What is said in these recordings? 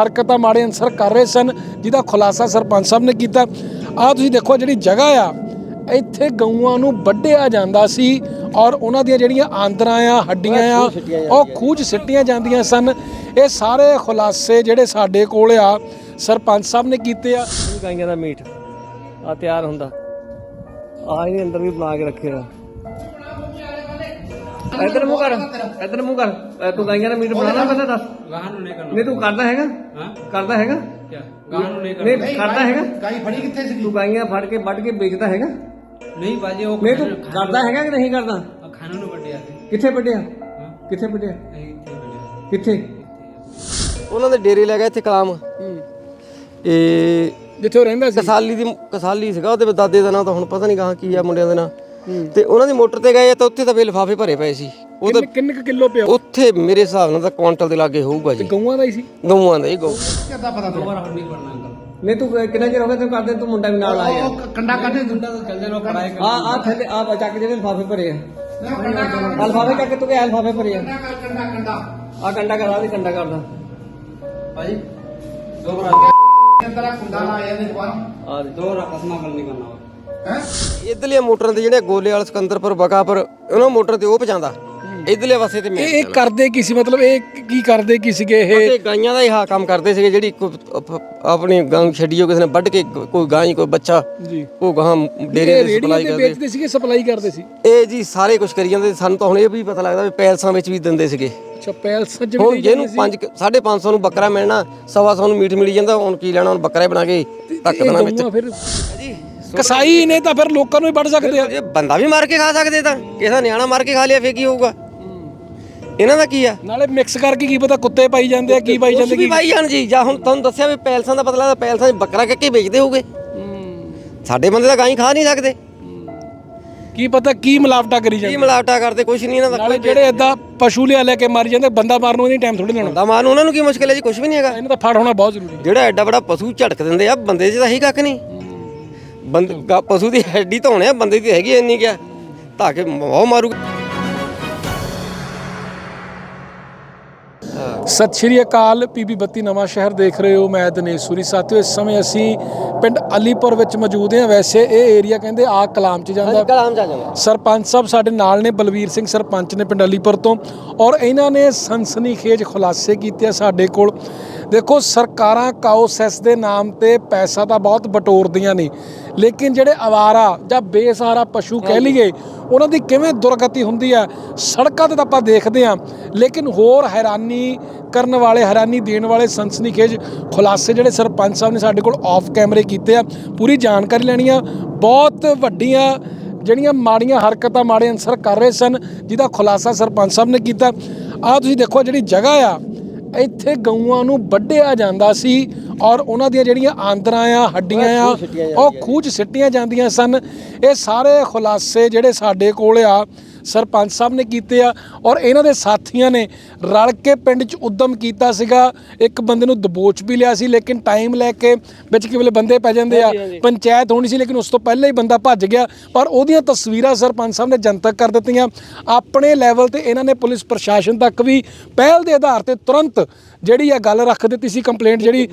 ਹਰਕਤਾਂ ਮਾੜੇ ਅਨਸਰ ਕਰ ਰਹੇ ਸਨ ਜਿਹਦਾ ਖੁਲਾਸਾ ਸਰਪੰਚ ਸਾਹਿਬ ਨੇ ਕੀਤਾ। ਆ ਤੁਸੀਂ ਦੇਖੋ ਜਿਹੜੀ ਜਗ੍ਹਾ ਆ ਇੱਥੇ ਗਊਆਂ ਨੂੰ ਵੱਢਿਆ ਜਾਂਦਾ ਸੀ ਔਰ ਉਹਨਾਂ ਦੀਆਂ ਜਿਹੜੀਆਂ ਆਂਦਰਾਂ ਆ ਹੱਡੀਆਂ ਆ ਉਹ ਖੂਜ ਸਿੱਟੀਆਂ ਜਾਂਦੀਆਂ ਸਨ। ਇਹ ਸਾਰੇ ਖੁਲਾਸੇ ਜਿਹੜੇ ਸਾਡੇ ਕੋਲ ਆ ਸਰਪੰਚ ਸਾਹਿਬ ਨੇ ਕੀਤੇ ਆ। ਗਾਈਆਂ ਦਾ ਮੀਟ ਆ ਤਿਆਰ ਹੁੰਦਾ। ਆ ਇਹਦੇ ਅੰਦਰ ਵੀ ਬਣਾ ਕੇ ਰੱਖੇ ਦਾ। ਇਧਰ ਮੂੰਹ ਕਰ ਇਧਰ ਮੂੰਹ ਕਰ। ਅ, ਤੂੰ ਗਾਈਆਂ ਦਾ ਮੀਟ ਬਣਾਉਣਾ ਪਹਿਲਾਂ ਦੱਸ। ਗਾਹਾਂ ਨੂੰ ਨਹੀਂ ਕਰਨਾ। ਨਹੀਂ ਤੂੰ ਕਰਦਾ ਹੈਗਾ? ਹਾਂ। ਕਰਦਾ ਹੈਗਾ? ਕਿਆ? ਗਾਹਾਂ ਨੂੰ ਨਹੀਂ ਕਰਨਾ। ਨਹੀਂ ਕਰਦਾ ਹੈਗਾ? ਗਾਈ ਫੜੀ ਕਿੱਥੇ ਸੀ ਤੂੰ ਗਾਈਆਂ ਫੜ ਕੇ ਵੱਢ ਕੇ ਵੇਚਦਾ ਹੈਗਾ? ਨਹੀਂ ਬਾਜੀ ਉਹ ਨਹੀਂ ਤੂੰ ਕਰਦਾ ਹੈਗਾ ਕਿ ਨਹੀਂ ਕਰਦਾ? ਖਾਣਾ- ਖਾਣਾ ਨੂੰ ਵੱਡਿਆ ਸੀ। ਕਿੱਥੇ ਵੱਢਿਆ? ਹਾਂ। ਕਿੱਥੇ ਵੱਢਿਆ? ਇਹ ਇੱਥੇ ਵੱਡਿਆ ਕਿੱਥੇ? ਉਹਨਾਂ ਦੇ ਡੇਰੇ ਲੈ ਗਏ ਇੱਥੇ ਕਲਾਮ। ਇਹ ਜਿੱਥੇ ਉਹ ਰਹਿੰਦਾ ਸੀ। ਕਸਾਲੀ ਦੀ ਕਸਾਲੀ ਸੀਗਾ ਉਹਦੇ ਦਾਦੇ ਦਾ ਨਾਂ ਤਾਂ ਹੁਣ ਪਤਾ ਨਹੀਂ ਕਹਾਂ ਕੀ ਆ ਮੁੰਡਿਆਂ ਦੇ ਨਾਂ। ਤੇ ਉਹਨਾਂ ਦੀ ਮੋਟਰ ਤੇ ਗਏ ਤਾਂ ਉੱਥੇ ਤਾਂ ਵੀ ਲਿਫਾਫੇ ਭਰੇ ਪਏ ਸੀ। ਉਹ ਤਾਂ ਕਿੰਨੇ ਕਿਲੋ ਪਿਆ? ਉੱਥੇ ਮੇਰੇ ਹਿਸਾਬ ਨਾਲ ਤਾਂ ਕੁਆਂਟਲ ਦੇ ਲਾਗੇ ਹੋਊਗਾ ਜੀ। ਗਊਆਂ ਦਾ ਹੀ ਸੀ? ਗਊਆਂ ਦਾ ਹੀ ਗਊ। ਕਿੱਦਾਂ ਪਤਾ ਦੁਬਾਰਾ ਹੁਣ ਨਹੀਂ ਕਰਨਾ ਅੰਕਲ। ਨਹੀਂ ਤੂੰ ਕਿੰਨਾ ਚਿਰ ਹੋ ਗਿਆ ਤੈਨੂੰ ਕਰਦੇ? ਤੂੰ ਮੁੰਡਾ ਵੀ ਨਾਲ ਆਇਆ। ਉਹ ਕੰਡਾ ਕੱਢੇ ਮੁੰਡਾ ਤਾਂ ਚੱਲ ਜਾਣਾ ਪੜਾਈ ਕਰ ਆ ਆ ਥੱਲੇ ਆ ਚੱਕ ਜਿਹੜੇ ਲਿਫਾਫੇ ਭਰੇ ਆ। ਲਿਫਾਫੇ ਚੱਕ ਤੂੰ ਕਿ ਲਿਫਾਫੇ ਭਰੇ ਆ। ਕੰਡਾ ਕੰਡਾ ਆ ਕੰਡਾ ਕਰਾ ਦੇ ਕੰਡਾ ਕਰਦਾ। ਭਾਜੀ ਦੁਬਾਰਾ ਅੰਦਰਾ ਕੁੰਡਾ ਲਾਇਆ ਨੇ ਬਾਹਰ ਆ ਦੇ ਦੁਬਾਰਾ ਕਸਮਾ ਗੱਲ ਨਹੀਂ ਕਰਨਾ ਹੈ? ਇਧਰਲੇ ਮੋਟਰਾਂ ਤੇ ਜਿਹੜੇ ਗੋਲੇ ਵਾਲ ਸਿਕੰਦਰਪੁਰ ਬਕਾਪੁਰ ਉਹਨਾਂ ਮੋਟਰ ਤੇ ਉਹ ਪਹੁੰਚਾਉਂਦਾ। ਇਧਰਲੇ ਪਾਸੇ ਤੇ ਮੈਂ ਇਹ ਕਰਦੇ ਕੀ ਸੀ? ਮਤਲਬ ਇਹ ਕੀ ਕਰਦੇ ਕੀ ਸੀਗੇ ਇਹ? ਤੇ ਗਾਈਆਂ ਦਾ ਹੀ ਹਾ ਕੰਮ ਕਰਦੇ ਸੀਗੇ ਜਿਹੜੀ ਆਪਣੀ ਗਾਂ ਛੱਡੀਓ ਕਿਸੇ ਨੇ ਵੱਢ ਕੇ ਕੋਈ ਗਾਂ ਕੋਈ ਬੱਚਾ ਜੀ। ਉਹ ਗਾਂ ਡੇਰੇ ਤੇ ਸਪਲਾਈ ਕਰਦੇ। ਵੇਚਦੇ ਸੀਗੇ ਸਪਲਾਈ ਕਰਦੇ ਸੀ? ਇਹ ਜੀ ਸਾਰੇ ਕੁਝ ਕਰੀ ਜਾਂਦੇ ਸਾਨੂੰ ਤਾਂ ਹੁਣ ਇਹ ਵੀ ਪਤਾ ਲੱਗਦਾ ਵੀ ਪੈਲਸਾਂ ਵਿੱਚ ਵੀ ਦਿੰਦੇ ਸੀਗੇ। ਅੱਛਾ ਪੈਲਸ ਚ ਹੁਣ ਵੀ ਜਿਹਨੂੰ 5 550 ਨੂੰ ਬੱਕਰਾ ਮਿਲਣਾ ਸਵਾ ਸੌ ਨੂੰ ਮੀਟ ਮਿਲੀ ਜਾਂਦਾ ਹੁਣ ਕੀ ਲੈਣਾ ਹੁਣ ਬੱਕਰਾ ਬਣਾ ਕੇ ਧੱਕ ਦੇਣਾ ਵਿੱਚ। ਕਸਾਈ ਨੇ ਤਾਂ ਫਿਰ ਲੋਕਾਂ ਨੂੰ ਹੀ ਵੱਢ ਸਕਦੇ ਆ। ਇਹ ਬੰਦਾ ਵੀ ਮਾਰ ਕੇ ਖਾ ਸਕਦੇ ਤਾਂ। ਕਿਸੇ ਨਿਆਣਾ ਮਾਰ ਕੇ ਖਾ ਲਿਆ ਫੇਰ ਕੀ ਹੋਊਗਾ? ਇਹਨਾਂ ਦਾ ਕੀ ਆ? ਨਾਲੇ ਮਿਕਸ ਕਰਕੇ ਕੀ ਪਤਾ ਕੁੱਤੇ ਪਾਈ ਜਾਂਦੇ ਆ ਕੀ ਪਾਈ ਜਾਂਦੇ ਕੀ ਭਾਈ ਜਾਨ ਜੀ। ਜਾਂ ਹੁਣ ਤੁਹਾਨੂੰ ਦੱਸਿਆ ਵੀ ਪੈਲਸਾਂ ਦਾ ਪਤਾ ਲੱਗਦਾ ਪੈਲਸਾਂ 'ਚ ਬੱਕਰਾ ਕੱਕੇ ਵੇਚਦੇ ਹੋਗੇ ਸਾਡੇ ਬੰਦੇ ਤਾਂ ਗਾਂ ਹੀ ਖਾ ਨਹੀਂ ਸਕਦੇ। ਕੀ ਪਤਾ ਕੀ ਮਿਲਾਵਟਾ ਕਰੀ ਕੀ ਜਾਂਦੇ ਮਿਲਾਵਟਾ ਕਰਦੇ ਕੁਛ ਨਹੀਂ ਇਹਨਾਂ ਦਾ ਨਾਲੇ ਜਿਹੜੇ ਇਦਾਂ ਪਸ਼ੂ ਲਿਆ ਲੈ ਕੇ ਮਾਰੀ ਜਾਂਦੇ ਬੰਦਾ ਮਾਰਨ ਨੂੰ ਨਹੀਂ ਟਾਈਮ ਥੋੜੀ ਲਾਉਣਾ ਬੰਦਾ ਮਾਰਨ ਉਹਨਾਂ ਨੂੰ ਕੀ ਮੁਸ਼ਕਿਲ ਹੈ ਜੀ? ਕੁਛ ਵੀ ਨਹੀਂ ਹੈਗਾ। ਇਹਨਾਂ ਦਾ ਫੜ ਹੋਣਾ ਬਹੁਤ ਜ਼ਰੂਰੀ ਹੈ। ਜਿਹੜਾ ਐਡਾ ਬੜਾ ਪਸ਼ੂ ਝਟਕ ਦਿੰਦੇ ਆ ਬੰਦੇ 'ਚ ਤਾਂ ਹੀ ਕੱਖ ਨਹੀਂ। ਬੰਦ ਪਸ਼ੂ ਦੀ ਹੈਡੀ ਧੋਣੇ ਆ ਬੰਦੇ ਦੀ ਹੈਗੀ ਇੰਨੀ ਕਿਆ ਧਾ ਕੇ ਬਹੁਤ ਮਾਰੂ। ਸਤਿ ਸ਼੍ਰੀ ਅਕਾਲ ਪੀਬੀ ਬੱਤੀ ਨਵਾਂ ਸ਼ਹਿਰ ਦੇਖ ਰਹੇ ਹੋ ਮੈਂ ਦਿਨੇਸ਼ ਸੂਰੀ। ਸਾਥੀਓ ਇਸ ਸਮੇਂ ਅਸੀਂ ਪਿੰਡ ਅਲੀਪੁਰ ਵਿੱਚ ਮੌਜੂਦ ਹਾਂ। ਵੈਸੇ ਇਹ ਏਰੀਆ ਕਹਿੰਦੇ ਆ ਕਲਾਮ ਚ ਜਾਂਦਾ। ਕਲਾਮ ਜਾ ਜਾਂਦਾ। ਸਰਪੰਚ ਸਾਹਿਬ ਸਾਡੇ ਨਾਲ ਨੇ ਬਲਵੀਰ ਸਿੰਘ ਸਰਪੰਚ ਨੇ ਪਿੰਡ ਅਲੀਪੁਰ ਤੋਂ। ਔਰ ਇਹਨਾਂ ਨੇ ਸਨਸਨੀਖੇਜ ਖੁਲਾਸੇ ਕੀਤੇ ਆ ਸਾਡੇ ਕੋਲ। ਦੇਖੋ ਸਰਕਾਰਾਂ ਕਾਉਸੈਸ ਦੇ ਨਾਮ ਤੇ ਪੈਸਾ ਤਾਂ ਬਹੁਤ ਬਟੋਰਦੀਆਂ ਨੇ। ਲੇਕਿਨ ਜਿਹੜੇ ਆਵਾਰਾ ਜਾਂ ਬੇਸਹਾਰਾ ਪਸ਼ੂ ਕਹਿ ਲਈਏ, ਉਹਨਾਂ ਦੀ ਕਿਵੇਂ ਦੁਰਗਤੀ ਹੁੰਦੀ ਆ ਸੜਕਾਂ ਤੇ ਤਾਂ ਆਪਾਂ ਦੇਖਦੇ ਹਾਂ, ਲੇਕਿਨ ਹੋਰ ਹੈਰਾਨੀ ਕਰਨ ਵਾਲੇ, ਹੈਰਾਨੀ ਦੇਣ ਵਾਲੇ ਸਨਸਨੀਖੇਜ ਖੁਲਾਸੇ ਜਿਹੜੇ ਸਰਪੰਚ ਸਾਹਿਬ ਨੇ ਸਾਡੇ ਕੋਲ ਆਫ ਕੈਮਰੇ ਕੀਤੇ ਆ, ਪੂਰੀ ਜਾਣਕਾਰੀ ਲੈਣੀ ਆ। ਬਹੁਤ ਵੱਡੀਆਂ ਜਿਹੜੀਆਂ ਮਾੜੀਆਂ ਹਰਕਤਾਂ, ਮਾੜੇ ਅਨਸਰ ਕਰ ਰਹੇ ਸਨ, ਜਿਹਦਾ ਖੁਲਾਸਾ ਸਰਪੰਚ ਸਾਹਿਬ ਨੇ ਕੀਤਾ। ਆ ਤੁਸੀਂ ਦੇਖੋ, ਜਿਹੜੀ ਜਗ੍ਹਾ ਆ ਇੱਥੇ ਗਊਆਂ ਨੂੰ ਵੱਢਿਆ ਜਾਂਦਾ ਸੀ ਔਰ ਉਹਨਾਂ ਦੀਆਂ ਜਿਹੜੀਆਂ ਆਂਦਰਾਂ ਆ ਹੱਡੀਆਂ ਆ ਉਹ ਖੂਜ ਸਿੱਟੀਆਂ ਜਾਂਦੀਆਂ ਸਨ। ਇਹ ਸਾਰੇ ਖੁਲਾਸੇ ਜਿਹੜੇ ਸਾਡੇ ਕੋਲ ਆ ਸਰਪੰਚ ਸਾਹਿਬ ਨੇ ਕੀਤੇ ਆ ਔਰ ਇਹਨਾਂ ਦੇ ਸਾਥੀਆਂ ਨੇ ਰਲ ਕੇ ਪਿੰਡ 'ਚ ਉਦਮ ਕੀਤਾ ਸੀਗਾ। ਇੱਕ ਬੰਦੇ ਨੂੰ ਦਬੋਚ ਵੀ ਲਿਆ ਸੀ ਲੇਕਿਨ ਟਾਈਮ ਲੈ ਕੇ ਵਿੱਚ ਕਿਵਲੇ ਬੰਦੇ ਪੈ ਜਾਂਦੇ ਆ ਪੰਚਾਇਤ ਹੋਣੀ ਸੀ ਲੇਕਿਨ ਉਸ ਤੋਂ ਪਹਿਲਾਂ ਹੀ ਬੰਦਾ ਭੱਜ ਗਿਆ। ਪਰ ਉਹਦੀਆਂ ਤਸਵੀਰਾਂ ਸਰਪੰਚ ਸਾਹਿਬ ਨੇ ਜਨਤਕ ਕਰ ਦਿੱਤੀਆਂ। ਆਪਣੇ ਲੈਵਲ ਤੇ ਇਹਨਾਂ ਨੇ ਪੁਲਿਸ ਪ੍ਰਸ਼ਾਸਨ ਤੱਕ ਵੀ ਪਹਿਲ ਦੇ ਆਧਾਰ ਤੇ ਤੁਰੰਤ ਜਿਹੜੀ ਆ ਗੱਲ ਰੱਖ ਦਿੱਤੀ ਸੀ ਕੰਪਲੇਂਟ ਜਿਹੜੀ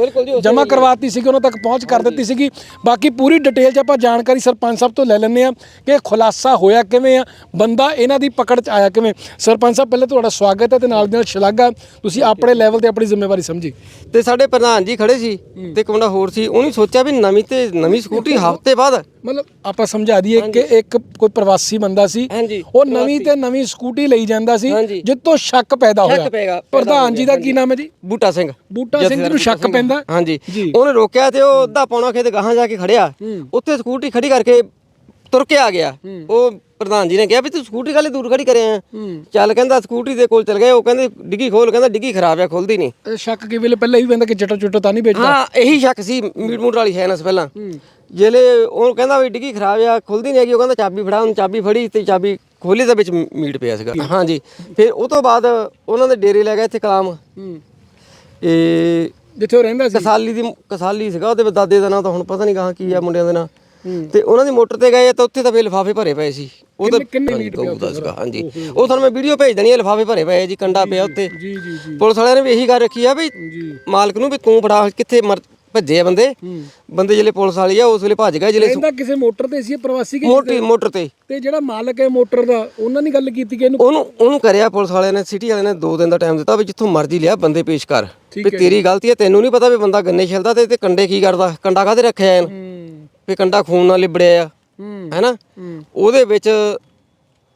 ਜਮ੍ਹਾਂ ਕਰਵਾਤੀ ਸੀ ਉਹਨਾਂ ਤੱਕ ਪਹੁੰਚ ਕਰ ਦਿੱਤੀ ਸੀਗੀ। ਬਾਕੀ ਪੂਰੀ ਡਿਟੇਲ 'ਚ ਆਪਾਂ ਜਾਣਕਾਰੀ ਸਰਪੰਚ ਸਾਹਿਬ ਤੋਂ ਲੈ ਲੈਂਦੇ ਆ ਕਿ ਖੁਲਾਸਾ ਹੋਇਆ ਕਿਵੇਂ ਆ ਬੰਦਾ ਇਹਨਾਂ ਦੀ ਪਕੜ 'ਚ ਆਇਆ ਕਿਵੇਂ? ਸਰਪੰਚ ਸਾਹਿਬ ਪਹਿਲੇ ਤੁਹਾਡਾ ਸਵਾਗਤ ਹੈ ਤੇ ਨਾਲ ਦੀ ਨਾਲ ਸ਼ਲਾਘਾ ਤੁਸੀਂ ਆਪਣੇ ਲੈਵਲ ਤੇ ਆਪਣੀ ਜ਼ਿੰਮੇਵਾਰੀ ਸਮਝੀ। ਤੇ ਸਾਡੇ ਪ੍ਰਧਾਨ ਜੀ ਖੜੇ ਸੀ ਤੇ ਇੱਕ ਮੁੰਡਾ ਹੋਰ ਸੀ ਉਹਨੇ ਸੋਚਿਆ ਵੀ ਨਵੀਂ ਤੇ ਨਵੀਂ ਸਕੂਟਰੀ ਹਫ਼ਤੇ ਬਾਅਦ। ਮਤਲਬ ਆਪਾਂ ਸਮਝਾ ਦਈਏ ਕਿ ਇੱਕ ਕੋਈ ਪ੍ਰਵਾਸੀ ਬੰਦਾ ਸੀ ਉਹ ਨਵੀਂ ਤੇ ਨਵੀਂ ਸਕੂਟੀ ਲਈ ਜਾਂਦਾ ਸੀ। ਜਿੱਤੋਂ ਸ਼ੱਕ ਪੈਦਾ ਹੋਇਆ। ਪ੍ਰਧਾਨ ਜੀ ਦਾ ਕੀ ਨਾਮ ਹੈ ਜੀ? ਬੂਟਾ ਸਿੰਘ। ਬੂਟਾ ਸਿੰਘ ਨੂੰ ਸ਼ੱਕ। ਪੈਂਦਾ? ਹਾਂਜੀ। ਉਹਨੇ ਰੋਕਿਆ ਤੇ ਉਹ ਅੱਧਾ ਪੌਣਾ ਖੇਤ ਗਾਹਾਂ ਜਾ ਕੇ ਖੜਿਆ। ਉੱਥੇ ਸਕੂਟਰੀ ਖੜੀ ਕਰਕੇ ਤੁਰ ਕੇ ਆ ਗਿਆ। ਉਹ ਪ੍ਰਧਾਨ ਜੀ ਨੇ ਕਿਹਾ ਵੀ ਤੂੰ ਸਕੂਟਰੀ ਕਾਲੇ ਦੂਰ ਖੜੀ ਕਰਿਆ? ਚੱਲ ਕਹਿੰਦਾ ਸਕੂਟਰੀ ਦੇ ਕੋਲ ਚਲ ਗਏ। ਉਹ ਕਹਿੰਦੇ ਡਿੱਗੀ ਖੋਲ ਕਹਿੰਦਾ ਡਿੱਗੀ ਖਰਾਬ ਆ ਖੁੱਲਦੀ ਨਹੀਂ। ਸ਼ੱਕ ਕਿ ਵੇਲੇ ਪਹਿਲਾਂ ਹੀ ਪੈਂਦਾ ਕਿ ਚਟਾ ਚੁੱਟਾ ਤਾਂ ਨਹੀਂ ਵੇਚਦਾ? ਹਾਂ ਇਹੀ ਸ਼ੱਕ ਸੀ ਮੀਟ ਮੂਟ ਵਾਲੀ ਹੈ ਨਾ ਪਹਿਲਾਂ। ਜਿਹੜੇ ਉਹ ਕਹਿੰਦਾ ਵੀ ਡਿੱਗੀ ਖਰਾਬ ਆ ਖੁੱਲਦੀ ਨਹੀਂ ਹੈਗੀ। ਉਹ ਕਹਿੰਦਾ ਚਾਬੀ ਫੜਾ ਉਹਨੂੰ ਚਾਬੀ ਫੜੀ ਤੇ ਚਾਬੀ ਖੋਲੀ ਦੇ ਵਿੱਚ ਮੀਟ ਪਿਆ ਸੀਗਾ। ਹਾਂਜੀ। ਫਿਰ ਉਹ ਤੋਂ ਬਾਅਦ ਉਹਨਾਂ ਦੇ ਡੇਰੇ ਲੈ ਗਏ ਇੱਥੇ ਕਲਾਮ। ਇਹ ਜਿੱਥੇ ਉਹ ਰਹਿੰਦਾ ਸੀ? ਕਸਾਲੀ ਦੀ ਕਸਾਲੀ ਸੀਗਾ ਉਹਦੇ ਦਾਦੇ ਦਾ ਨਾਂ ਤਾਂ ਹੁਣ ਪਤਾ ਨਹੀਂ ਕਹਾਂ ਕੀ ਆ ਮੁੰਡਿਆਂ ਦੇ ਨਾਂ। ਤੇ ਉਹਨਾਂ ਦੀ ਮੋਟਰ ਤੇ ਗਏ ਤਾਂ ਉੱਥੇ ਤਾਂ ਫੇ ਲਿਫਾਫੇ ਭਰੇ ਪਏ ਸੀ। ਉਹ ਤਾਂ ਕਿੰਨੇ- ਮੀਟ ਪਿਆ ਹਾਂਜੀ। ਉਹ ਤੁਹਾਨੂੰ ਮੈਂ ਵੀਡੀਓ ਭੇਜ ਦੇਣੀ ਹੈ ਲਿਫਾਫੇ ਭਰੇ ਪਏ ਜੀ ਕੰਡਾ ਪਿਆ ਉੱਤੇ ਜੀ ਜੀ ਜੀ। ਪੁਲਿਸ ਵਾਲਿਆਂ ਨੇ ਵੀ ਇਹੀ ਗੱਲ ਰੱਖੀ ਆ ਵੀ ਮਾਲਕ ਨੂੰ ਵੀ ਤੂੰ ਫੜਾ ਕਿੱਥੇ ਮਰ ਭੱਜੇ ਆ ਬੰਦੇ। ਬੰਦੇ ਜਿਹੜੇ ਪੁਲਿਸ ਵਾਲੀ ਆ ਉਸ ਵੇਲੇ ਭੱਜ ਗਏ ਜਿਹੜੇ ਕਹਿੰਦਾ ਕਿਸੇ ਮੋਟਰ ਤੇ ਸੀ ਪ੍ਰਵਾਸੀ ਕਿ ਮੋਟੀ ਮੋਟਰ ਤੇ। ਤੇ ਜਿਹੜਾ ਮਾਲਕ ਹੈ ਮੋਟਰ ਦਾ ਉਹਨਾਂ ਨੇ ਗੱਲ ਕੀਤੀ ਕਿ ਇਹਨੂੰ ਉਹਨੂੰ ਉਹਨੂੰ ਕਰਿਆ ਪੁਲਿਸ ਵਾਲਿਆਂ ਨੇ ਸਿਟੀ ਵਾਲਿਆਂ ਨੇ 2 ਦਿਨ ਦਾ ਟਾਈਮ ਦਿੱਤਾ ਵੀ ਜਿੱਥੋਂ ਮਰਜ਼ੀ ਲਿਆ ਬੰਦੇ ਪੇਸ਼ ਕਰ। ਵੀ ਤੇਰੀ ਗਲਤੀ ਹੈ ਤੈਨੂੰ ਨਹੀਂ ਪਤਾ ਵੀ ਬੰਦਾ ਗੰਨੇ ਛਿਲਦਾ ਤੇ ਤੇ ਕੰਡੇ ਕੀ ਕਰਦਾ ਕੰਡਾ ਕਾਹਦੇ ਰੱਖਿਆ ਇਹਨੂੰ? ਵੀ ਕੰਡਾ ਖੂਨ ਨਾਲ ਲਿਬੜਿਆ ਆ। ਹੈਨਾ? ਉਹਦੇ ਵਿੱਚ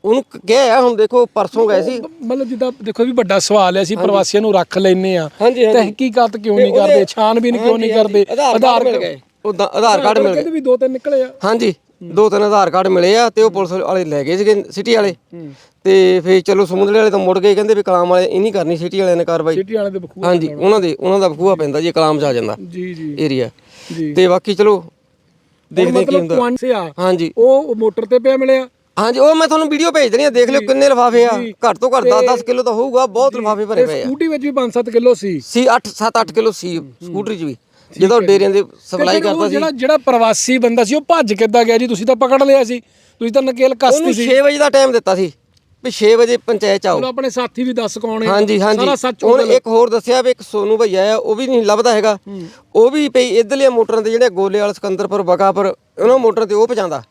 ਉਹਨੂੰ ਕਿਹਾ ਆ, ਹੁਣ ਦੇਖੋ ਪਰਸੋਂ ਗਏ ਸੀ। ਮਤਲਬ ਜਿੱਦਾਂ ਦੇਖੋ ਵੀ ਵੱਡਾ ਸਵਾਲ ਹੈ ਅਸੀਂ ਪ੍ਰਵਾਸੀਆਂ ਨੂੰ ਰੱਖ ਲੈਨੇ ਆ ਹਾਂਜੀ, ਹਾਂਜੀ। ਤਹਿਕੀਕਾਤ ਕਿਉਂ ਨਹੀਂ ਕਰਦੇ? ਛਾਨਬੀਨ ਕਿਉਂ ਨਹੀਂ ਕਰਦੇ? ਆਧਾਰ ਮਿਲ ਗਏ। ਉਹਦਾ ਆਧਾਰ ਕਾਰਡ ਮਿਲ ਗਏ। ਕਹਿੰਦੇ ਵੀ ਦੋ ਤਿੰਨ ਨਿਕਲੇ ਆ। ਹਾਂਜੀ ਦੋ ਤਿੰਨ ਆਧਾਰ ਕਾਰਡ ਮਿਲੇ ਆ ਤੇ ਉਹ ਪੁਲਿਸ ਵਾਲੇ ਲੈ ਗਏ ਸੀਗੇ ਸਿਟੀ ਵਾਲੇ। ਤੇ ਫੇਰ ਚਲੋ ਸਮੁੰਦਰੇ ਵਾਲੇ ਤਾਂ ਮੁੜ ਗਏ ਕਹਿੰਦੇ ਵੀ ਕਲਾਮ ਵਾਲੇ ਇਹ ਨਹੀਂ ਕਰਨੀ ਸਿਟੀ ਵਾਲਿਆਂ ਨੇ ਕਾਰਵਾਈ। ਸਿਟੀ ਵਾਲੇ ਦੇ ਬਖੂ ਹਾਂਜੀ ਉਹਨਾਂ ਦੇ ਉਹਨਾਂ ਦਾ ਬਖੂਆ ਪੈਂਦਾ ਜੀ ਕਲਾਮ ਚ ਆ ਜਾਂਦਾ ਜੀ ਜੀ। ਏਰੀਆ ਜੀ। ਤੇ ਬਾਕੀ ਚਲੋ ਦੇਖਦੇ ਕੀ ਮਤਲਬ ਹੁੰਦਾ। ਆ ਹਾਂਜੀ। ਉਹ ਮੋਟਰ ਤੇ ਪਿਆ ਮਿਲਿਆ। ਹਾਂਜੀ ਉਹ ਮੈਂ ਤੁਹਾਨੂੰ ਵੀਡੀਓ ਭੇਜ ਦੇਣੀ ਆ ਦੇਖ ਲਿਓ ਕਿੰਨੇ ਲਿਫਾਫੇ ਆ। ਘੱਟ ਤੋਂ ਘੱਟ 10-10 ਕਿਲੋ ਤਾਂ ਹੋਊਗਾ ਬਹੁਤ ਲਿਫਾਫੇ ਭਰੇ ਪਏ ਆ। ਸਕੂਟੀ ਵਿੱਚ ਵੀ 5-7 ਕਿਲੋ ਸੀ। ਸੀ 8 7-8 ਕਿਲੋ ਸੀ ਸਕੂਟਰੀ 'ਚ ਵੀ। ਜਦੋਂ ਡੇਰਿਆਂ ਦੇ ਸਪਲਾਈ ਕਰਦਾ ਸੀ। ਜਿਹੜਾ ਜਿਹੜਾ ਪ੍ਰਵਾਸੀ ਬੰਦਾ ਸੀ ਉਹ ਭੱਜ ਕਿੱਦਾਂ ਗਿਆ ਜੀ? ਤੁਸੀਂ ਤਾਂ ਪਕੜ ਲਿਆ ਸੀ। ਤੁਸੀਂ ਤਾਂ ਨਕੇਲ ਕਸਤੀ ਉਹਨੂੰ ਸੀ। 6 ਵਜੇ ਦਾ ਟਾਈਮ ਦਿੱਤਾ ਸੀ ਵੀ 6 ਵਜੇ ਪੰਚਾਇਤ ਆਓ। ਹੁਣ ਆਪਣੇ ਸਾਥੀ ਵੀ ਦੱਸ ਕੌਣ ਹੈ? ਹਾਂਜੀ ਹਾਂਜੀ। ਹੁਣ ਇੱਕ ਹੋਰ ਦੱਸਿਆ ਵੀ ਇੱਕ ਸੋਨੂ ਭਈਆ ਆ ਉਹ ਵੀ ਨਹੀਂ ਲੱਭਦਾ ਹੈਗਾ। ਉਹ ਵੀ ਪਈ ਇਧਰਲੇ ਮੋਟਰਾਂ ਤੇ ਜਿਹੜੇ ਗੋਲੇ ਵਾਲ ਸਿਕੰਦਰਪੁਰ ਬਕਾਪੁਰ ਉਹਨਾਂ ਮੋਟਰਾਂ ਤੇ ਉਹ ਪਹੁੰਚਾਉਂਦਾ।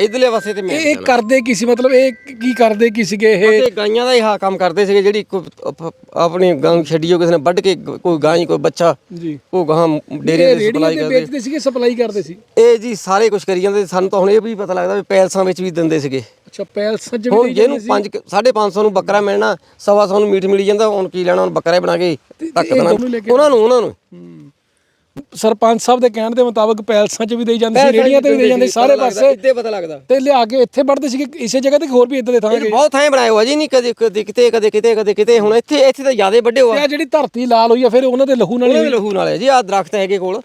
ਇਧਰਲੇ ਪਾਸੇ ਤੇ ਮੈਂ ਇਹ ਕਰਦੇ ਕੀ ਸੀ? ਮਤਲਬ ਇਹ ਕੀ ਕਰਦੇ ਕੀ ਸੀਗੇ? ਇਹ ਤੇ ਗਾਈਆਂ ਦਾ ਹੀ ਹਾ ਕੰਮ ਕਰਦੇ ਸੀਗੇ ਜਿਹੜੀ ਆਪਣੀ ਗਾਂ ਛੱਡੀਓ ਕਿਸੇ ਨੇ ਵੱਢ ਕੇ ਕੋਈ ਗਾਂ ਹੀ ਕੋਈ ਬੱਚਾ ਜੀ। ਉਹ ਗਾਂ ਡੇਰੇ ਦੇ ਸਪਲਾਈ ਕਰਦੇ। ਵੇਚਦੇ ਸੀਗੇ ਸਪਲਾਈ ਕਰਦੇ ਸੀ? ਇਹ ਜੀ ਸਾਰੇ ਕੁਝ ਕਰੀ ਜਾਂਦੇ ਸਾਨੂੰ ਤਾਂ ਹੁਣ ਇਹ ਵੀ ਪਤਾ ਲੱਗਦਾ ਵੀ ਪੈਲਸਾਂ ਵਿੱਚ ਵੀ ਦਿੰਦੇ ਸੀਗੇ। ਅੱਛਾ ਪੈਲਸ ਸੱਜ ਵੀ ਜਿਹਨੂੰ 5 550 ਨੂੰ ਬੱਕਰਾ ਮਿਲਣਾ ਸਵਾ ਸੌ ਨੂੰ ਮੀਟ ਮਿਲੀ ਜਾਂਦਾ ਹੁਣ ਕੀ ਲੈਣਾ ਹੁਣ ਬੱਕਰਾ ਹੀ ਬਣਾ ਕੇ ਧੱਕ ਦੇਣਾ। ਉਹਨਾਂ ਨੂੰ ਉਹਨਾਂ ਨੂੰ। ਸਰਪੰਚ ਸਾਹਿਬ ਦੇ ਕਹਿਣ ਦੇ ਮੁਤਾਬਕ ਪੈਲਸਾਂ 'ਚ ਵੀ ਦੇਈ ਜਾਂਦੇ ਸੀ ਰੇੜੀਆਂ ਤੇ ਵੀ ਦੇਈ ਜਾਂਦੇ ਸੀ, ਸਾਰੇ ਪਾਸੇ। ਇੱਥੇ ਪਤਾ ਲੱਗਦਾ। ਤੇ ਲਿਆ ਕੇ ਇੱਥੇ ਵੜਦੇ ਸੀਗੇ ਇਸੇ ਜਗ੍ਹਾ ਤੇ ਹੋਰ ਵੀ ਇੱਦਾਂ ਦੇ ਥਾਂ ਇਹ ਬਹੁਤ ਥਾਂ ਬਣਾਏ ਹੋਆ ਜੀ ਨਹੀਂ ਕਦੇ ਕਦੇ ਕਿਤੇ ਕਦੇ ਕਿਤੇ ਕਦੇ ਕਿਤੇ ਹੁਣ ਇੱਥੇ ਇੱਥੇ ਤਾਂ ਜ਼ਿਆਦਾ ਵੱਡੇ ਹੋਆ। ਆ ਜਿਹੜੀ ਧਰਤੀ ਲਾਲ ਹੋਈ ਆ ਫਿਰ ਉਹਨਾਂ ਦੇ ਲਹੂ ਨਾਲ ਦੇ ਲਹੂ ਨਾਲ ਹੈ ਜੀ ਆਹ ਦਰਖਤ ਹੈਗੇ ਕੋਲ।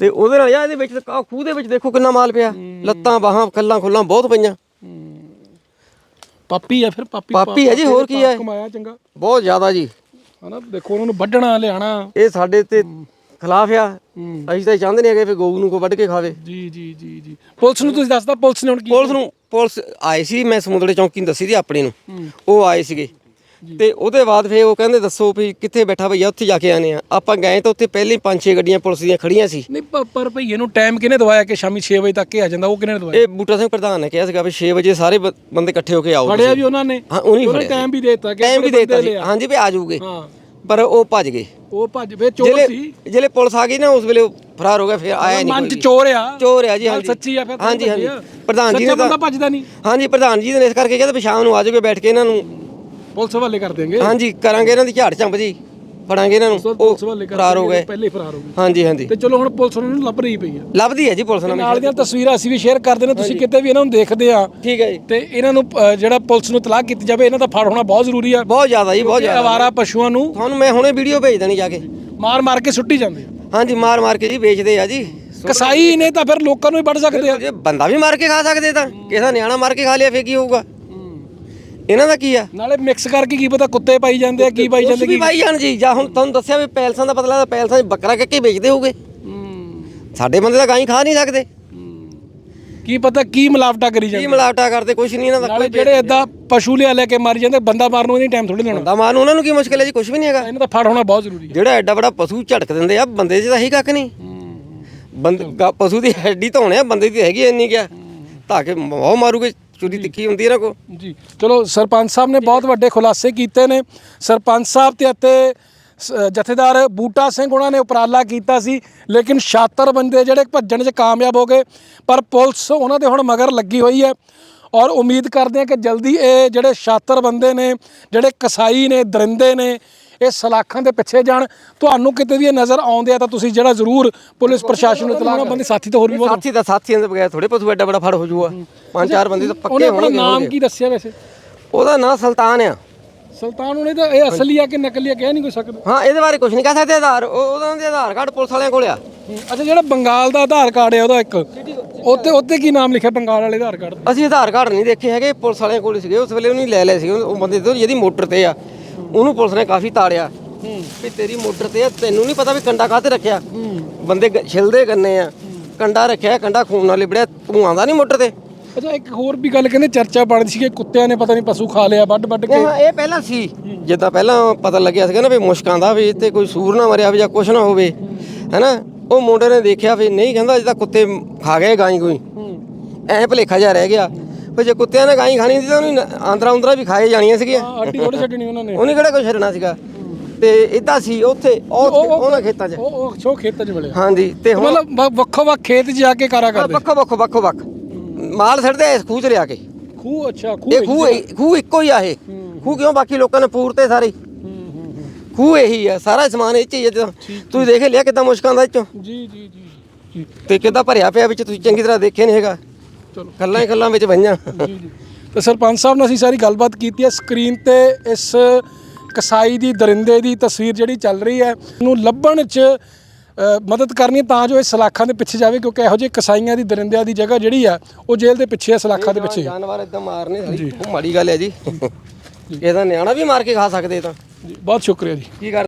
ਤੇ ਉਹਦੇ ਨਾਲ ਯਾ ਇਹਦੇ ਵਿੱਚ ਤਾਂ ਖੂਹ ਦੇ ਵਿੱਚ ਦੇਖੋ ਕਿੰਨਾ ਮਾਲ ਪਿਆ। ਲੱਤਾਂ ਬਾਹਾਂ ਕੱਲਾਂ ਖੁੱਲਾਂ ਬਹੁਤ ਪਈਆਂ। ਪਾਪੀ ਆ ਫਿਰ ਪਾਪੀ ਪਾਪੀ ਹੈ ਜੀ, ਹੋਰ ਕੀ ਹੈ? ਕਮਾਇਆ ਚੰਗਾ। ਬਹੁਤ ਜ਼ਿਆਦਾ ਜੀ। ਹਨਾ ਦੇਖੋ ਉਹਨਾਂ ਨੂੰ ਵੱਢਣਾ ਲਿਆਣਾ। ਇਹ ਸਾਡੇ ਤੇ ਖਿਲਾਫ ਆ। ਅਸੀਂ ਤਾਂ ਇਹ ਚਾਹੁੰਦੇ ਨਹੀਂ ਹੈਗੇ ਵੀ ਗਊ ਨੂੰ ਕੋਈ ਵੱਢ ਕੇ ਖਾਵੇ। ਜੀ ਜੀ ਜੀ ਜੀ। ਪੁਲਿਸ ਨੂੰ ਤੁਸੀਂ ਦੱਸਦਾ ਪੁਲਿਸ ਨੇ ਹੁਣ ਕੀ ਪੁਲਿਸ ਨੂੰ ਪੁਲਿਸ ਆਏ ਸੀ ਮੈਂ ਸਮੁੰਦਰੇ ਚੌਂਕੀ ਨੂੰ ਦੱਸੀ ਦੀ ਆਪਣੀ ਨੂੰ। ਉਹ ਆਏ ਸੀਗੇ। ਤੇ ਉਹਦੇ ਬਾਅਦ ਫੇਰ ਉਹ ਕਹਿੰਦੇ ਦੱਸੋ ਵੀ ਕਿੱਥੇ ਬੈਠਾ ਭਈਆ ਉੱਥੇ ਜਾ ਕੇ ਆਨੇ ਆ। ਆਪਾਂ ਗਏ ਤਾਂ ਉੱਥੇ ਪਹਿਲੇ ਪੰਜ ਛੇ ਗੱਡੀਆਂ ਪੁਲਿਸ ਦੀਆਂ ਖੜੀਆਂ ਸੀ। ਨਹੀਂ ਪ- ਪਰ ਭਈਏ ਨੂੰ ਟਾਈਮ ਕਿਹਨੇ ਦਵਾਇਆ ਕਿ ਸ਼ਾਮੀ 6 ਵਜੇ ਤੱਕ ਇਹ ਆ ਜਾਂਦਾ ਉਹ ਕਿਹਨੇ ਦਵਾਇਆ? ਇਹ ਬੂਟਾ ਸਿੰਘ ਪ੍ਰਧਾਨ ਨੇ ਕਿਹਾ ਸੀਗਾ ਵੀ 6 ਵਜੇ ਸਾਰੇ ਬ- ਬੰਦੇ ਇਕੱਠੇ ਹੋ ਕੇ ਆਓ ਫੜਿਆ ਵੀ ਉਹਨਾਂ ਨੇ। ਹਾਂ ਉਹਨੇ ਉਹਨੇ ਫੜਿਆ ਟਾਈਮ ਵੀ ਦੇਤਾ ਕਿ ਟਾਈਮ ਵੀ ਆਪਣੇ ਦੇਤਾ ਬੰਦੇ ਸੀ। ਲਿਆ। ਹਾਂਜੀ ਵੀ ਆ ਜਾਊਗੇ। ਹਾਂ। ਪਰ ਉਹ ਭੱਜ ਗਏ। ਉਹ ਭੱਜ ਵੇ ਚੋਰ ਜਿਹੜੇ ਸੀ। ਜਿਹੜੇ ਪੁਲਿਸ ਆ ਗਈ ਨਾ ਉਸ ਵੇਲੇ ਉਹ ਫਰਾਰ ਹੋ ਗਿਆ ਫਿਰ ਆਇਆ ਨਹੀਂ ਮਨ ਚ ਕੋਈ ਚੋਰ ਆ। ਚੋਰ ਆ ਜੀ ਗੱਲ ਹਾਂਜੀ। ਸੱਚੀ ਆ ਫਿਰ ਤਾਂ ਹਾਂਜੀ ਹਾਂਜੀ। ਭੱਜਿਆ। ਪ੍ਰਧਾਨ ਜੀ ਸੱਚਾ ਨੇ ਤਾਂ ਬੰਦਾ ਭੱਜਦਾ ਨਹੀਂ। ਹਾਂਜੀ ਪ੍ਰਧਾਨ ਜੀ ਨੇ ਇਸ ਕਰਕੇ ਕਹਿੰਦੇ ਵੀ ਸ਼ਾਮ ਨੂੰ ਆ ਜਾਓਗੇ ਬੈਠ ਕੇ ਇਹਨਾਂ ਨੂੰ ਪੁਲਿਸ ਹਵਾਲੇ ਕਰ ਦੇਂਗੇ ਹਾਂਜੀ ਕਰਾਂਗੇ ਇਹਨਾਂ ਦੀ ਝਾੜ ਝੰਬ ਜੀ। ਫੜਾਂਗੇ ਇਹਨਾਂ ਨੂੰ। ਉਹ ਫਰਾਰ ਹੋ ਗਏ। ਪਹਿਲੇ ਹੀ ਫਰਾਰ ਹੋ ਗਏ। ਹਾਂਜੀ ਹਾਂਜੀ। ਤੇ ਚਲੋ ਹੁਣ ਪੁਲਿਸ ਨੂੰ ਲੱਭ ਰਹੀ ਪਈ ਆ। ਲੱਭਦੀ ਹੈ ਜੀ ਪੁਲਿਸ ਨਾਲ ਨਾਲ ਦੀਆਂ ਤਸਵੀਰਾਂ ਅਸੀਂ ਵੀ ਸ਼ੇਅਰ ਕਰਦੇ ਨੇ ਤੁਸੀਂ ਕਿਤੇ ਵੀ ਇਹਨਾਂ ਨੂੰ ਦੇਖਦੇ ਆ ਠੀਕ ਹੈ ਜੀ। ਤੇ ਇਹਨਾਂ ਨੂੰ ਅ, ਜਿਹੜਾ ਪੁਲਿਸ ਨੂੰ ਤਲਾਕ ਕੀਤੀ ਜਾਵੇ ਇਹਨਾਂ ਦਾ ਫੜ ਹੋਣਾ ਬਹੁਤ ਜ਼ਰੂਰੀ ਆ। ਬਹੁਤ ਜ਼ਿਆਦਾ ਜੀ ਬਹੁਤ ਜ਼ਿਆਦਾ। ਆਵਾਰਾ ਪਸ਼ੂਆਂ ਨੂੰ ਤੁਹਾਨੂੰ ਮੈਂ ਹੁਣੇ ਵੀਡੀਓ ਭੇਜ ਦੇਣੀ ਜਾ ਕੇ। ਮਾਰ ਮਾਰ ਕੇ ਸੁੱਟੀ ਜਾਂਦੇ ਆ। ਹਾਂਜੀ ਮਾਰ ਮਾਰ ਕੇ ਜੀ ਵੇਚਦੇ ਆ ਜੀ। ਕਸਾਈ ਨੇ ਤਾਂ ਫਿਰ ਲੋਕਾਂ ਨੂੰ ਹੀ ਵੱਢ ਸਕਦੇ ਆ। ਜੇ ਬੰਦਾ ਵੀ ਮਾਰ ਕੇ ਖਾ ਸਕਦੇ ਤਾਂ ਕਿਸੇ ਦਾ ਨਿਆਣਾ ਮਾਰ ਕੇ ਖਾ ਲਿਆ ਫੇਰ ਕੀ ਹੋਊਗਾ? ਇਹਨਾਂ ਦਾ ਕੀ ਆ? ਨਾਲੇ ਮਿਕਸ ਕਰਕੇ ਕੀ ਪਤਾ ਕੁੱਤੇ ਪਾਈ ਜਾਂਦੇ ਆ ਕੀ ਪਾਈ ਕੁਛ ਜਾਂਦੇ ਵੀ ਕੀ ਪਾਈ ਜਾਣ ਜੀ। ਜਾਂ ਹੁਣ ਤੁਹਾਨੂੰ ਦੱਸਿਆ ਵੀ ਪੈਲਸਾਂ ਦਾ ਪਤਾ ਲੱਗਦਾ ਪੈਲਸਾਂ 'ਚ ਬੱਕਰਾ ਕੱਕੇ ਵੇਚਦੇ ਹੋਗੇ ਸਾਡੇ ਬੰਦੇ ਤਾਂ ਗਾਂ ਖਾ ਨਹੀਂ ਸਕਦੇ। ਕੀ ਪਤਾ ਕੀ ਮਿਲਾਵਟਾ ਕਰੀ ਕੀ ਜਾਂਦੇ ਮਿਲਾਵਟਾ ਕਰਦੇ ਕੁਛ ਨਹੀਂ ਇਹਨਾਂ ਦਾ ਨਾਲੇ ਜਿਹੜੇ ਇਦਾਂ ਪਸ਼ੂ ਲਿਆ ਲੈ ਕੇ ਮਾਰੀ ਜਾਂਦੇ ਬੰਦਾ ਮਾਰਨ ਨੂੰ ਨਹੀਂ ਟਾਈਮ ਥੋੜੀ ਲੈਣਾ ਬੰਦਾ ਮਾਰਨ ਉਹਨਾਂ ਨੂੰ ਕੀ ਮੁਸ਼ਕਲ ਹੈ ਜੀ ਕੁਛ ਵੀ ਨਹੀਂ ਹੈਗਾ। ਇਹਨਾਂ ਦਾ ਫੜ ਹੋਣਾ ਬਹੁਤ ਜ਼ਰੂਰੀ ਹੈ। ਜਿਹੜਾ ਐਡਾ ਬੜਾ ਪਸ਼ੂ ਝਟਕ ਦਿੰਦੇ ਆ ਬੰਦੇ 'ਚ ਤਾਂ ਹੀ ਕੱਖ ਨਹੀਂ। ਬੰਦ ਗਾ- ਪਸ਼ੂ ਦੀ ਹੈਡੀ ਧੋਣੇ ਆ ਬੰਦੇ ਦੀ ਹੈਗੀ ਇੰਨੀ ਕਿਆ ਤਾਂ ਕਿ ਬਹੁਤ ਮਾਰੂਗੇ। ਚੁਰੀ ਤਿੱਖੀ ਹੁੰਦੀ ਇਹਨਾਂ ਕੋ? ਜੀ, ਚਲੋ ਸਰਪੰਚ ਸਾਹਿਬ ਨੇ ਬਹੁਤ ਵੱਡੇ ਖੁਲਾਸੇ ਕੀਤੇ ਨੇ। ਸਰਪੰਚ ਸਾਹਿਬ ਤੇ ਅਤੇ ਸ- ਜਥੇਦਾਰ ਬੂਟਾ ਸਿੰਘ ਉਹਨਾਂ ਨੇ ਉਪਰਾਲਾ ਕੀਤਾ ਸੀ, ਲੇਕਿਨ ਛਾਤਰ ਬੰਦੇ ਜਿਹੜੇ ਭੱਜਣ 'ਚ ਕਾਮਯਾਬ ਹੋ ਗਏ। ਪਰ ਪੁਲਿਸ ਉਹਨਾਂ ਦੇ ਹੁਣ ਮਗਰ ਲੱਗੀ ਹੋਈ ਹੈ ਔਰ ਉਮੀਦ ਕਰਦੇ ਹਾਂ ਕਿ ਜਲਦੀ ਇਹ ਜਿਹੜੇ ਛਾਤਰ ਬੰਦੇ ਨੇ, ਜਿਹੜੇ ਕਸਾਈ ਨੇ, ਦਰਿੰਦੇ ਨੇ ਇਹ ਸਲਾਖਾਂ ਦੇ ਪਿੱਛੇ ਜਾਣ। ਤੁਹਾਨੂੰ ਕਿਤੇ ਵੀ ਇਹ ਨਜ਼ਰ ਆਉਂਦੇ ਆ ਤਾਂ ਤੁਸੀਂ ਜਿਹੜਾ ਜ਼ਰੂਰ ਪੁਲਿਸ ਪ੍ਰਸ਼ਾਸਨ ਨੂੰ ਇਤਲਾਹ ਬੰਦੇ ਸਾਥੀ ਤਾਂ ਹੋਰ ਵੀ ਬਹੁਤ ਸਾਥੀ ਦਾ ਸਾਥੀਆਂ ਦੇ ਬਗੈਰ ਥੋੜੇ ਪਸ਼ੂ ਐਡਾ ਬੜਾ ਫੜ ਹੋ ਜੂਗਾ ਪੰਜ ਚਾਰ ਬੰਦੇ ਤਾਂ ਉਹਨੇ ਪੱਕੇ ਆਪਣਾ ਹੋਣਗੇ ਨਾਮ ਹੋਣਗੇ। ਕੀ ਦੱਸਿਆ ਵੈਸੇ? ਉਹਦਾ ਨਾਂ ਸੁਲਤਾਨ ਆ। ਸੁਲਤਾਨ ਉਹਨੇ ਤਾਂ ਇਹ ਅਸਲੀ ਆ ਕਿ ਨਕਲੀ ਆ ਕਹਿ ਨਹੀਂ ਕੋਈ ਸਕਦਾ। ਹਾਂ ਇਹਦੇ ਬਾਰੇ ਕੁਝ ਨਹੀਂ ਕਹਿ ਸਕਦੇ ਆਧਾਰ। ਉਹ- ਉਹਨਾਂ ਦੇ ਆਧਾਰ ਕਾਰਡ ਪੁਲਿਸ ਵਾਲਿਆਂ ਕੋਲ ਆ। ਅੱਛਾ ਜਿਹੜਾ ਬੰਗਾਲ ਦਾ ਆਧਾਰ ਕਾਰਡ ਹੈ ਉਹਦਾ ਇੱਕ। ਉੱਤੇ ਉੱਤੇ ਕੀ ਨਾਮ ਲਿਖਿਆ ਬੰਗਾਲ ਵਾਲੇ ਆਧਾਰ ਕਾਰਡ? ਤੇ ਅਸੀਂ ਆਧਾਰ ਕਾਰਡ ਨਹੀਂ ਦੇਖੇ ਹੈਗੇ ਪੁਲਿਸ ਵਾਲਿਆਂ ਕੋਲ ਸੀਗੇ। ਉਸ ਵੇਲੇ ਉਹਨੇ ਲੈ ਲਏ ਸੀ ਉਹ ਬੰਦੇ ਤੋਂ ਜਿਹਦੀ ਮੋਟਰ ਤੇ ਆ। ਉਹਨੂੰ ਪੁਲਿਸ ਨੇ ਕਾਫੀ ਤਾੜਿਆ। ਵੀ ਤੇਰੀ ਮੋਟਰ ਤੇ ਆ ਤੈਨੂੰ ਨਹੀਂ ਪਤਾ ਵੀ ਕੰਡਾ ਕਾਹਤੇ ਰੱਖਿਆ। ਬੰਦੇ ਗ- ਛਿਲਦੇ ਗੰਨੇ ਆ। ਕੰਡਾ ਰੱਖਿਆ ਕੰਡਾ ਖੂਨ ਨਾਲ ਲਿਬੜਿਆ। ਧੂਆਂ ਦਾ ਨਹੀਂ ਮੋਟਰ ਤੇ। ਅੱਛਾ ਇੱਕ ਹੋਰ ਵੀ ਗੱਲ ਕਹਿੰਦੇ ਚਰਚਾ ਬਣਦੀ ਸੀ ਕਿ ਕੁੱਤਿਆਂ ਨੇ ਪਤਾ ਨਹੀਂ ਪਸ਼ੂ ਖਾ ਲਿਆ ਵੱਢ ਵੱਢ ਕੇ। ਇਹ ਇਹ ਪਹਿਲਾਂ ਸੀ। ਜਿੱਦਾਂ ਪਹਿਲਾਂ ਪਤਾ ਲੱਗਿਆ ਸੀਗਾ ਨਾ ਵੀ ਮੁਸ਼ਕਾਂ ਦਾ ਵੀ ਇੱਥੇ ਕੋਈ ਸੂਰ ਨਾ ਮਰਿਆ ਹੋਵੇ ਜਾਂ ਕੁਛ ਨਾ ਹੋਵੇ। ਹੈਨਾ? ਉਹ ਮੁੰਡੇ ਨੇ ਦੇਖਿਆ ਵੀ ਨਹੀਂ ਕਹਿੰਦਾ ਜਿੱਦਾਂ ਕੁੱਤੇ ਖਾ ਗਏ ਗਾਈ ਕੋਈ ਐ ਭਲੇਖਾ ਜਾ ਰਹਿ ਗਿਆ। ਵੀ ਜੇ ਕੁੱਤਿਆਂ ਨੇ ਗਾਈ ਖਾਣੀ ਸੀ ਤਾਂ ਉਹਨੂੰ ਆਂਦਰਾ ਉਂਦਰਾ ਵੀ ਖਾਏ ਜਾਣੀਆਂ ਸੀਗੀਆਂ। ਹਾਂ, ਅੱਡੀ ਥੋੜੀ ਛੱਡਣੀ ਉਹਨਾਂ ਨੇ। ਉਹਨੇ ਕਿਹੜਾ ਕੋਈ ਛੱਡਣਾ ਸੀਗਾ? ਤੇ ਇਦਾਂ ਸੀ ਉੱਥੇ ਉਹ ਉਹਨਾਂ ਖੇਤਾਂ 'ਚ। ਉਹ ਉਹ ਛੋ ਖੇਤਾਂ 'ਚ ਮਿਲਿਆ। ਹਾਂਜੀ ਤੇ ਹੁਣ ਮਤਲਬ ਵ- ਵੱਖੋ ਵੱਖ ਖੇਤ 'ਚ ਜਾ ਕੇ ਕਾਰਾ ਕਰਦੇ। ਵੱਖੋ ਵੱਖੋ ਵੱਖੋ ਵੱਖ। ਮਾਲ ਛੱਡਦੇ ਇਸ ਖੂਹ 'ਚ ਲਿਆ ਕੇ। ਖੂਹ ਅੱਛਾ ਖੂਹ ਇਹ ਖੂਹ ਇਹੀ- ਖੂਹ ਇੱਕੋ ਹੀ ਆ ਇਹ। ਖੂਹ ਕਿਉਂ? ਬਾਕੀ ਲੋਕਾਂ ਨੇ ਪੂਰਤੇ ਸਾਰੇ। ਖੂਹ ਇਹੀ ਆ ਸਾਰਾ ਸਮਾਨ ਇਹ ਚ ਹੀ ਆ ਜਦੋਂ। ਤੁਸੀਂ ਦੇਖ ਲਿਆ ਕਿਦਾਂ ਮੁਸ਼ਕਾਂ ਦਾ ਇਹ ਚੋਂ ਜੀ ਜੀ ਜੀ ਜੀ। ਤੇ ਕਿਦਾਂ ਭਰਿਆ ਪਿਆ ਵਿੱਚ ਤੁਸੀਂ ਚੰਗੀ ਤਰ੍ਹਾਂ ਦੇਖਿਆ ਨਹੀਂ ਹੈਗਾ। ਚਲੋ। ਕੱਲਾਂ ਹੀ ਕੱਲਾਂ ਵਿੱਚ ਜੀ ਤੇ ਸਰਪੰਚ ਸਾਹਿਬ ਨਾਲ ਅਸੀਂ ਸਾਰੀ ਗੱਲਬਾਤ ਕੀਤੀ ਹੈ। ਸਕਰੀਨ ਤੇ ਇਸ ਕਸਾਈ ਦੀ ਦਰਿੰਦੇ ਦੀ ਤਸਵੀਰ ਜਿਹੜੀ ਚੱਲ ਰਹੀ ਹੈ ਨੂੰ ਲੱਭਣ 'ਚ ਮਦਦ ਕਰਨੀ ਤਾਂ ਜੋ ਇਹ ਸਲਾਖਾਂ ਦੇ ਪਿੱਛੇ ਜਾਵੇ ਕਿਉਂਕਿ ਇਹੋ ਜਿਹੇ ਕਸਾਈਆਂ ਦੀ ਦਰਿੰਦਿਆਂ ਦੀ ਜਗ੍ਹਾ ਜਿਹੜੀ ਆ ਉਹ ਜੇਲ੍ਹ ਦੇ ਪਿੱਛੇ ਹੈ ਸਲਾਖਾਂ ਦੇ ਪਿੱਛੇ। ਜਾਨਵਰ ਇਦਾਂ ਮਾਰਨੇ ਉਹ ਮਾੜੀ ਗੱਲ ਹੈ ਜੀ। ਇਹਦਾ ਨਿਆਣਾ ਵੀ ਮਾਰ ਕੇ ਖਾ ਸਕਦੇ ਤਾਂ। ਬਹੁਤ ਸ਼ੁਕਰੀਆ ਜੀ। ਕੀ ਕਰ